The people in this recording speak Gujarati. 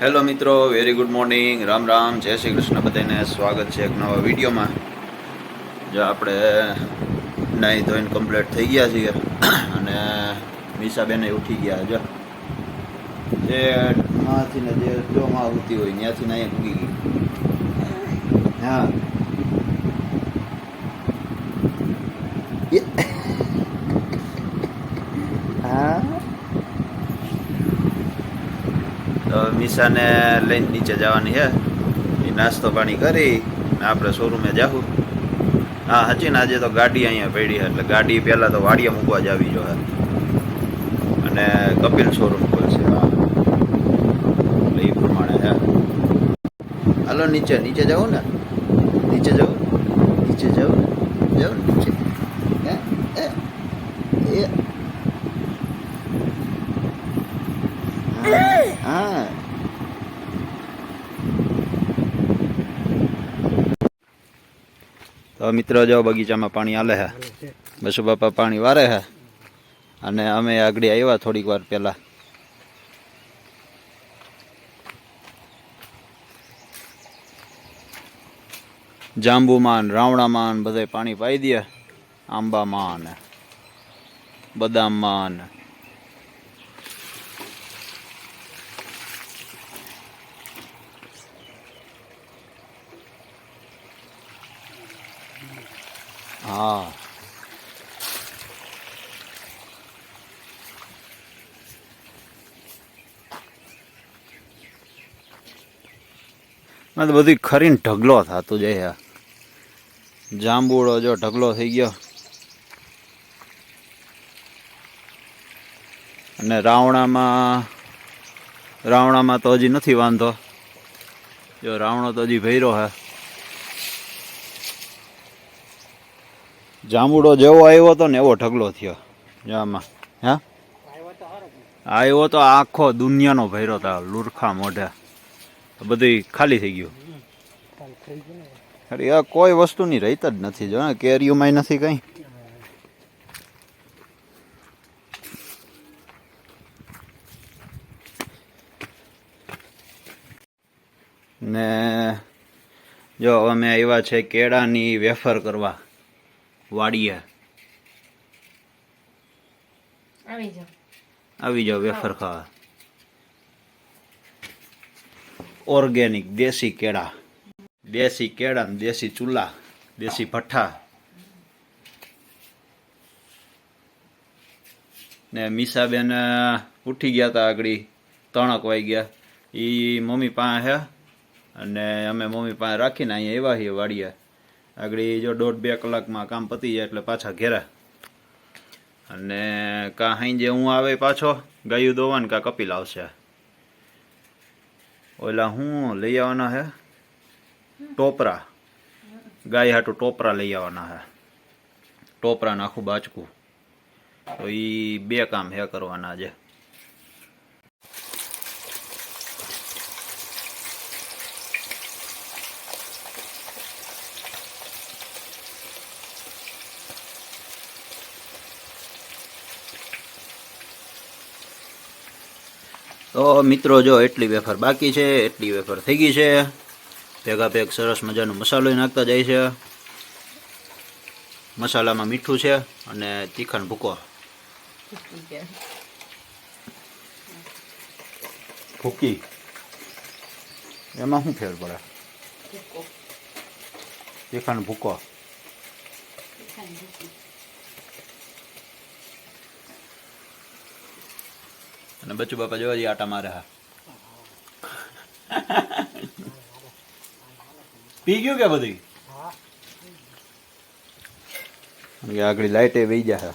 હેલો મિત્રો very good morning Ram Ram, જય શ્રી કૃષ્ણ. બધાને સ્વાગત છે એક નવા વિડીયોમાં. જે આપણે નાહી ધોઈને કમ્પ્લીટ થઈ ગયા છીએ અને મીસાબેને ઉઠી ગયા. જો. જે માંથી ને જે જો ઉઠી હોય, ત્યાંથી ને ઉગી ગઈ. હા. મીસાને લઈને નીચે જવાની છે એ નાસ્તો પાણી કરી આપણે શોરૂમે જાવું હા, હજી ને આજે તો ગાડી અહીંયા પડી એટલે ગાડી પહેલાં તો વાડીએ મૂકવા જ આવી જોઈએ અને કપિલ શોરૂમ ખોલશે. હા એ પ્રમાણે હે. હાલો, નીચે નીચે જવું ને. નીચે જાઉં નીચે જાઉં જવું નીચે. હે? હે? એ હા તો મિત્રો જો બગીચામાં પાણી આલે હે. બસુ બાપા પાણી વારે હે. અને અમે આગળ આવ્યા થોડીક વાર પહેલા. જાંબુમાં રાવણામાં બધે પાણી પાઈ દે. આંબામાં બદામમાં હા. તો બધી ખરીને ઢગલો થતું જાય જાંબુડો જો ઢગલો થઈ ગયો. અને રાવણામાં રાવણામાં તો હજી નથી વાંધો. જો રાવણો તો હજી ભૈરો હે. જાંબુડો જેવો આવ્યો હતો ને એવો ઢગલો થયો. આમાં હા? આવ્યો તો આખો દુનિયાનો ભૈરો હતા લુરખા મોઢે. બધી ખાલી થઈ ગયું. અરે આ કોઈ વસ્તુની રહીત જ નથી, જો કેરીઓમાં નથી કઈ. ને જો અમે આવ્યા છે કેળાની વેફર કરવા. વાડીએ. આવી જાઓ. આવી જાઓ વેફર ખાવા. ઓર્ગેનિક દેશી કેળા. દેશી કેળા દેશી ચૂલા દેશી ભઠ્ઠા. ને મીસાબેન ઉઠી ગયા હતા આગળ તણક વાઈ ગયા. એ મમ્મી પાસે હે અને અમે મમ્મી પાસે રાખીને અહીંયા એવા છીએ વાડીએ. આગળ જો દોઢ બે કલાકમાં કામ પતી જાય એટલે પાછા ઘેરા. અને કા હાઈ હું આવે પાછો, ગાયું દોવાન કા કપિલ આવશે. ઓલા હું લઈ આવવાના હે? ટોપરા. ગાય હાટું ટોપરા લઈ આવવાના હે. ટોપરા આખું બાચકું તો એ બે કામ હે કરવાના છે તો મિત્રો જો એટલી વેફર બાકી છે એટલી વેફર થઈ ગઈ છે. ભેગા ભેગ સરસ મજાનો મસાલો નાખતા જાય છે. મસાલામાં મીઠું છે અને તીખણ ભૂકો. ભૂકી. એમાં શું ફેર પડે? તીખણ ભૂકો. અને બચ્ચું બાપા જોવા જઈએ આટા મારે. હા પી ગયું કે બધી આગળ લાઈટે વહી જાય